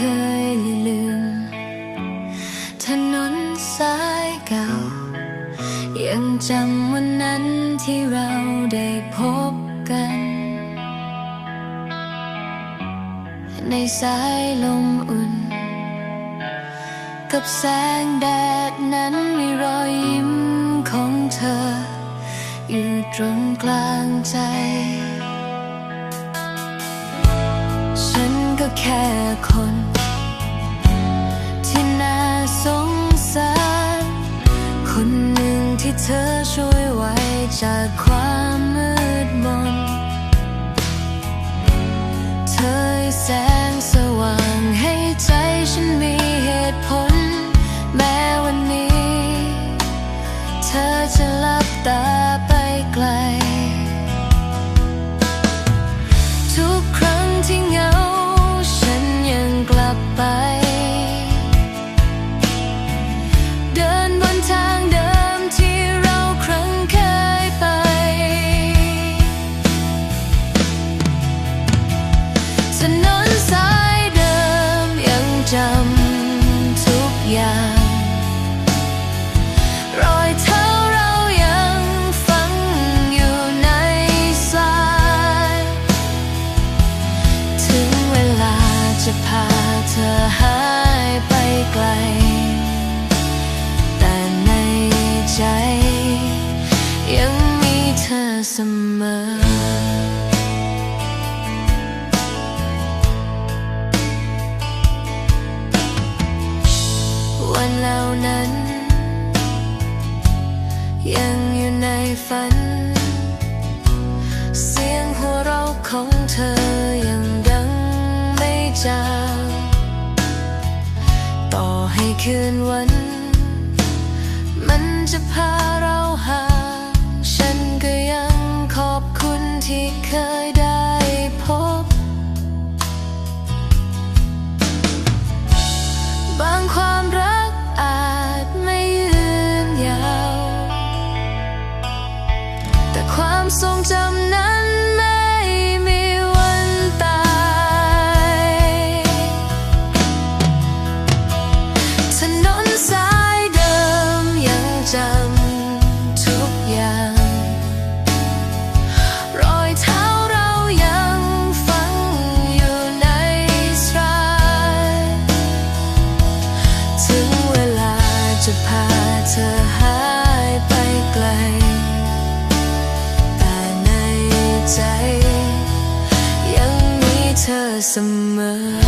เคยลืม ถนนสายเก่า ยังจำวันนั้นที่เราได้พบกัน ในสายลมอุ่น กับแสงแดดนั้นมีรอยยิ้มของเธอ อยู่ตรงกลางใจฉันก็แค่คน 厕所外加宽。 สมอวันเหล่านั้น ยังอยู่ในฝัน เสียงหัวเราะของเธอยังดังไม่จางต่อให้คืนวัน มันจะพาเรา love.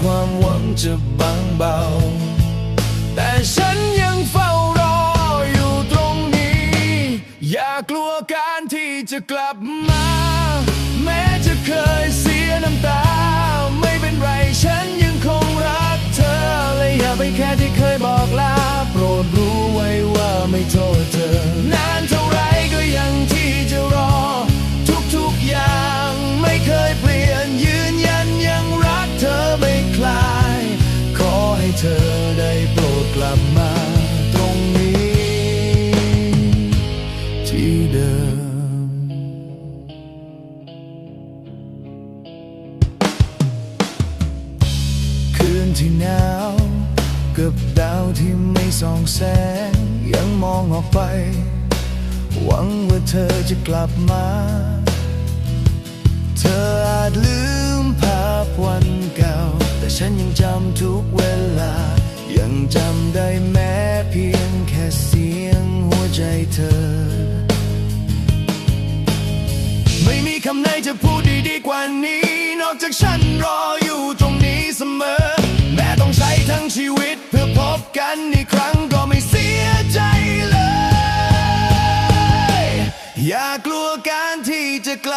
ความหวังจะบางเบา แต่ฉันยังเฝ้ารออยู่ตรงนี้ อย่ากลัวการที่จะกลับมา แม้จะเคยเสียน้ำตา ไม่เป็นไรฉันยังคงรักเธอ และอย่าไปแค่ที่เคยบอกลา โปรดรู้ไว้ว่าไม่โทษ ส่องแสงยังมองออกไป หวังว่าเธอจะกลับมา เธออาจลืมภาพวันเก่า แต่ฉันยังจำทุกเวลา ยังจำได้แม้เพียงแค่เสียงหัวใจเธอ ไม่มีคำไหนจะพูดดีๆกว่านี้ นอกจากฉันรอ ที่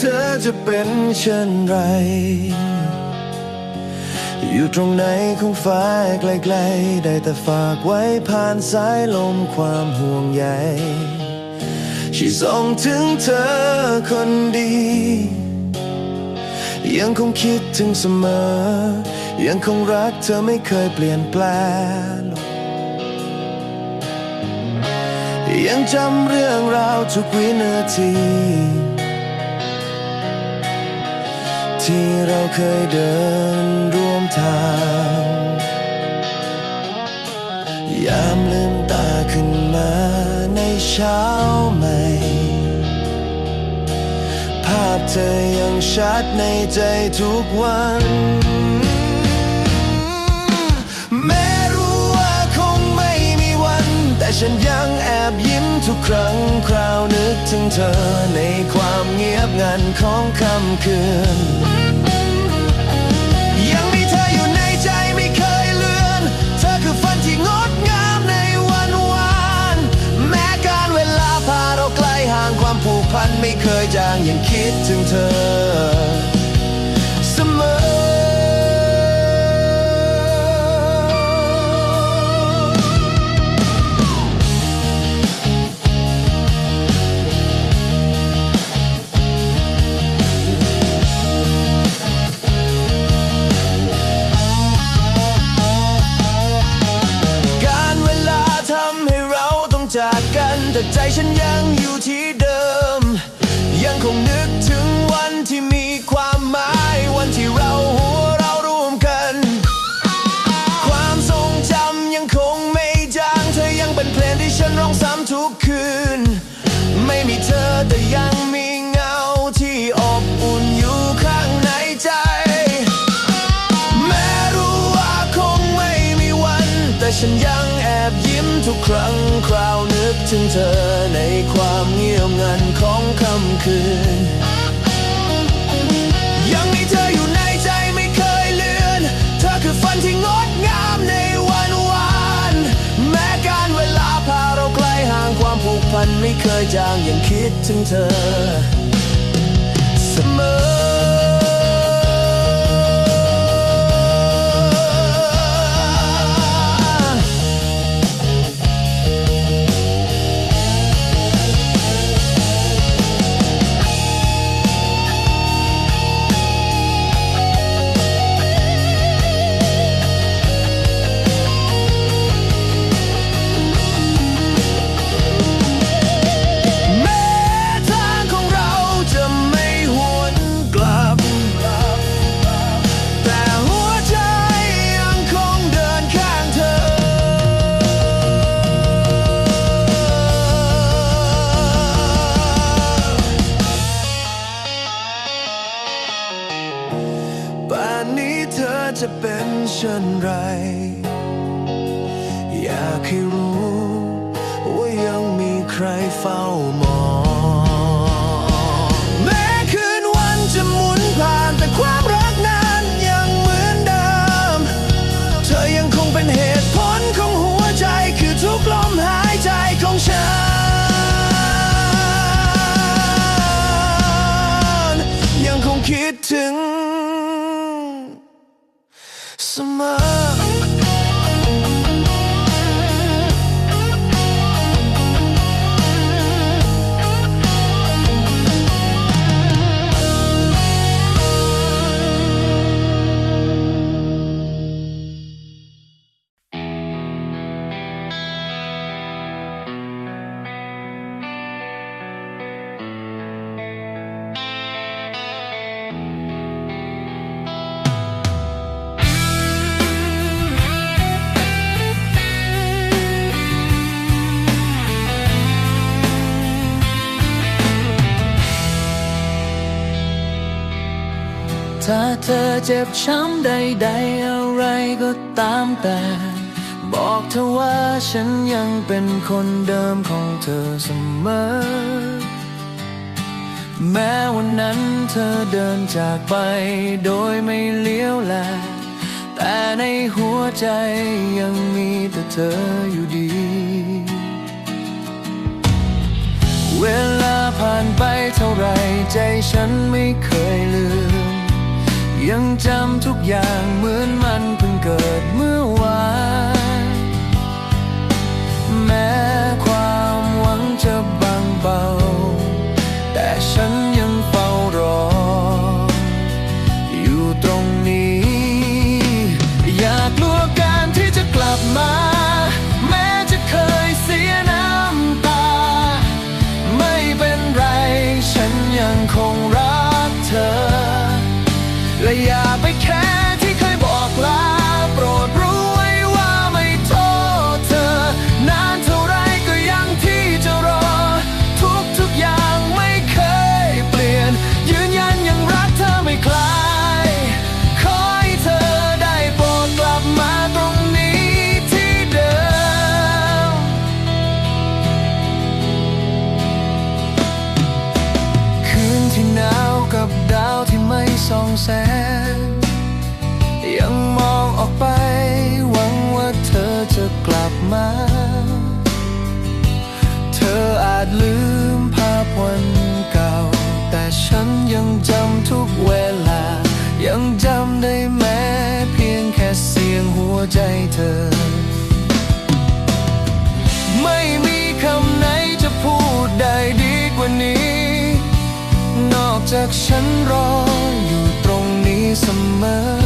เธอจะเป็นเช่นไร อยู่ตรงไหนของฟ้าไกลๆ ได้แต่ฝากไว้ผ่านสายลมความห่วงใยที่ส่งถึงเธอคนดี ยังคงคิดถึงเสมอ ยังคงรักเธอไม่เคยเปลี่ยนแปลงยังจำเรื่องราวทุกวินาที ที่เราเคยเดินร่วมทาง ยามลืมตาขึ้นมาในเช้าใหม่ ภาพเธอยังชัดในใจทุกวันแม้รู้ว่าคงไม่มีวัน แต่ฉันยังแอบยิ้มทุกครั้ง ถึงเธอในความเงียบงันของค่ำคืน ยังมีเธออยู่ในใจไม่เคยเลือน เธอคือฝันที่งดงามในวันวาน แม้การเวลาพาเราไกลห่างความผูกพันไม่เคยจางยังคิดถึงเธอ ถึงเธอในความเงียบงันของค่ำคืน ยังมีเธออยู่ในใจไม่เคยเลือน เธอคือฝันที่งดงามในวันวานแม้การเวลาพาเราไกลห่างความผูกพันไม่เคยจางยังคิดถึงเธอ ถ้าเธอเจ็บช้ำใดๆอะไรก็ตามแต่ บอกเธอว่าฉันยังเป็นคนเดิมของเธอเสมอ แม้วันนั้นเธอเดินจากไปโดยไม่เลี้ยวแล แต่ในหัวใจยังมีแต่เธออยู่ดี เวลาผ่านไปเท่าไรใจฉันไม่เคยลืม ยังจำทุกอย่างเหมือนมันเพิ่งเกิดเมื่อวาน ธอ ไม่มีคำไหนจะพูดได้ดีกว่านี้ นอกจากฉันรออยู่ตรงนี้เสมอ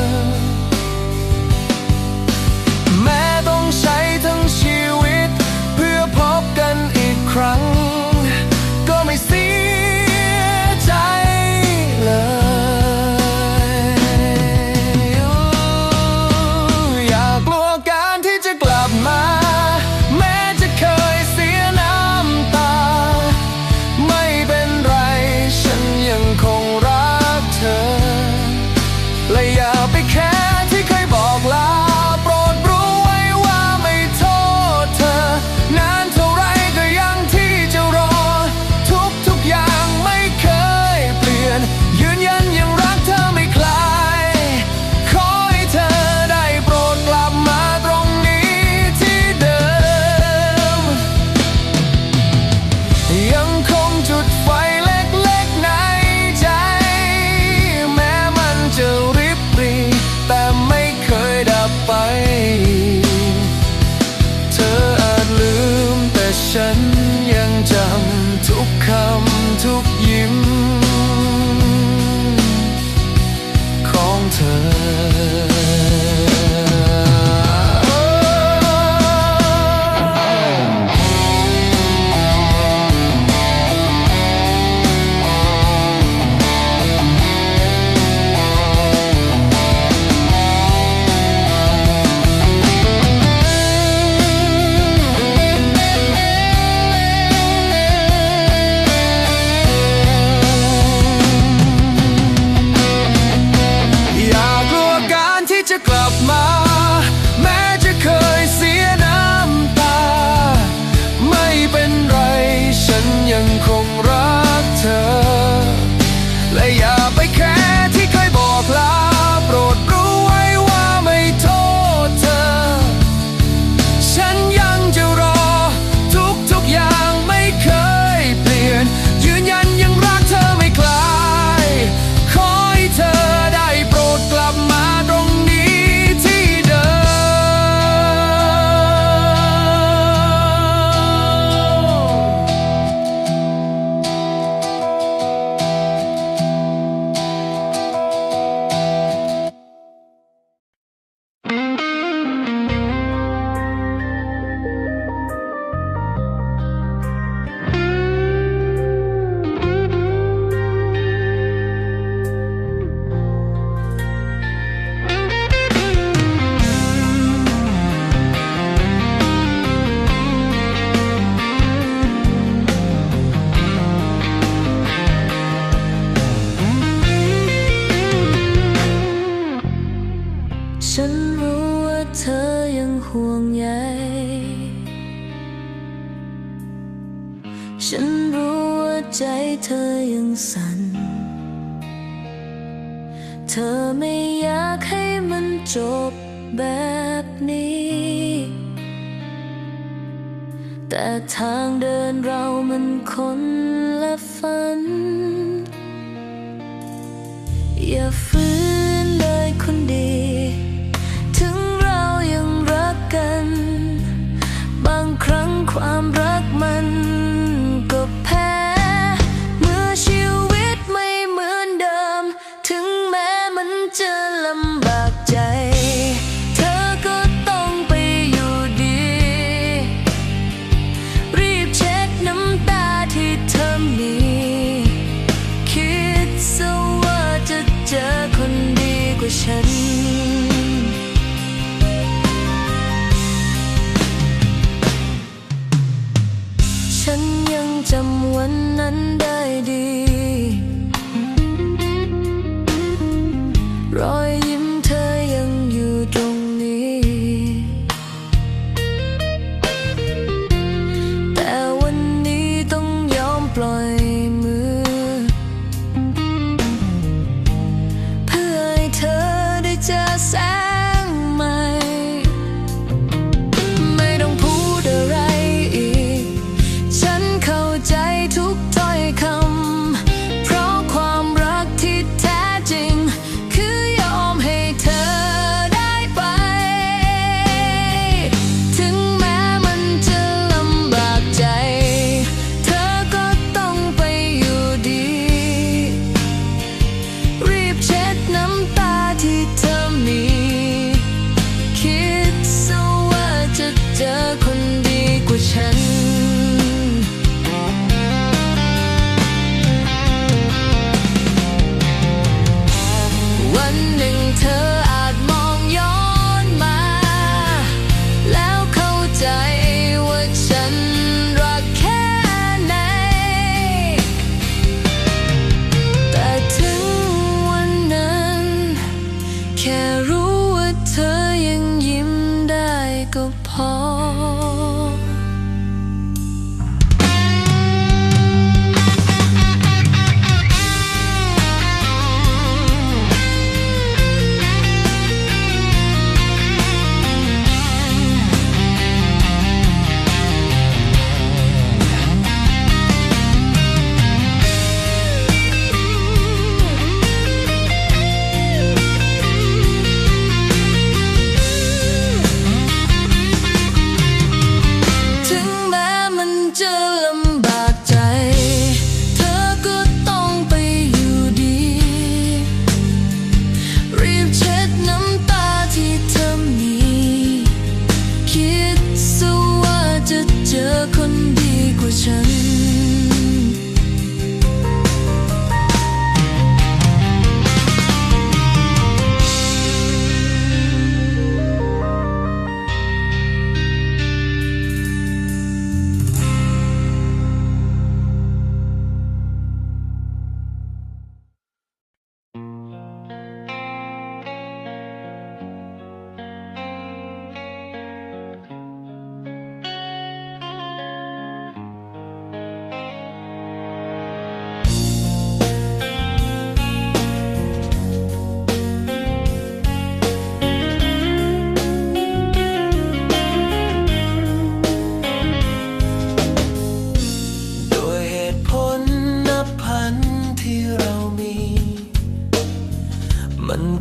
过程。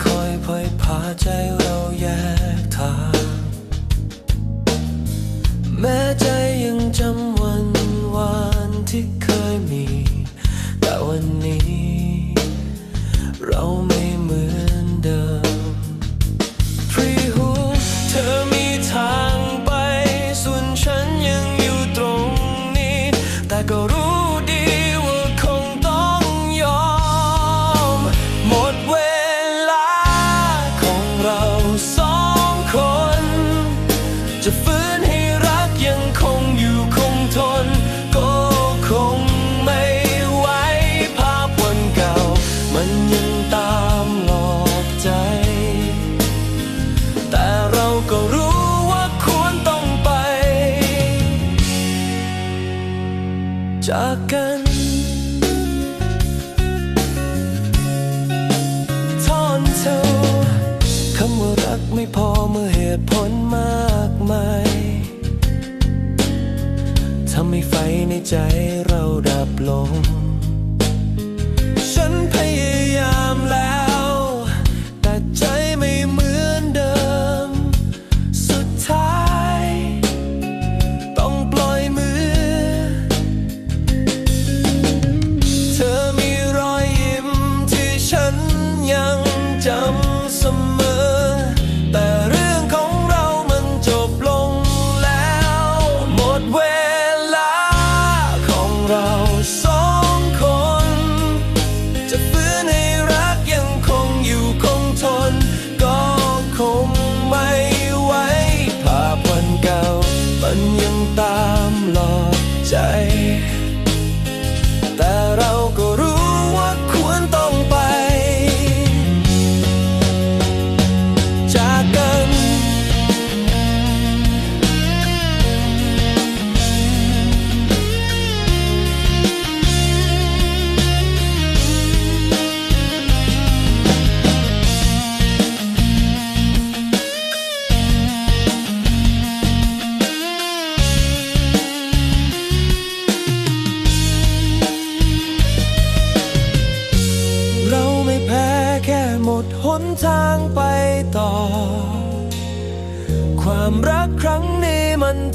คอยเผยพาใจเราแยกทาง แม้ใจ ใจเราดับลง ตามหลอกใจ แต่เราก็รู้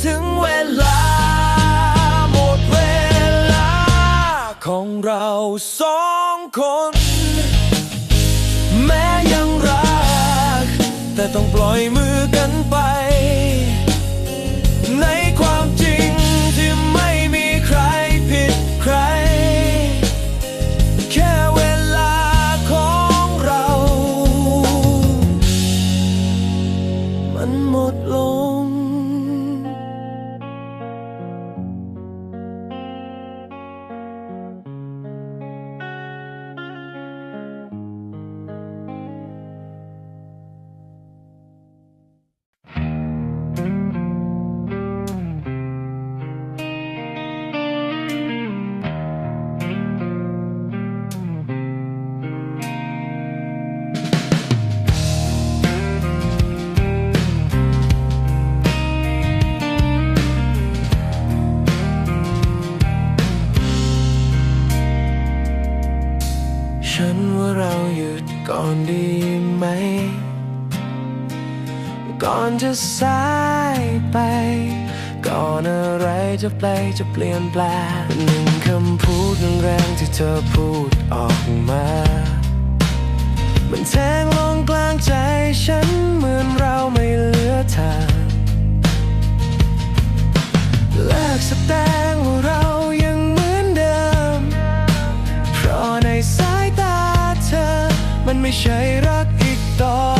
ถึงเวลา หมดเวลา ของเราสองคน แม้ยังรัก แต่ต้องปล่อยมือกันไป ฉันว่าเราหยุดก่อนดีไหม ก่อนจะสายไป ก่อนอะไรจะไปจะเปลี่ยนแปลงหนึ่งคำพูดแรงที่เธอพูดออกมา มันแทงลงกลางใจฉันเหมือนเราไม่เหลือทางเลิกแสดงว่าเรา ใช่รักอีกต่อ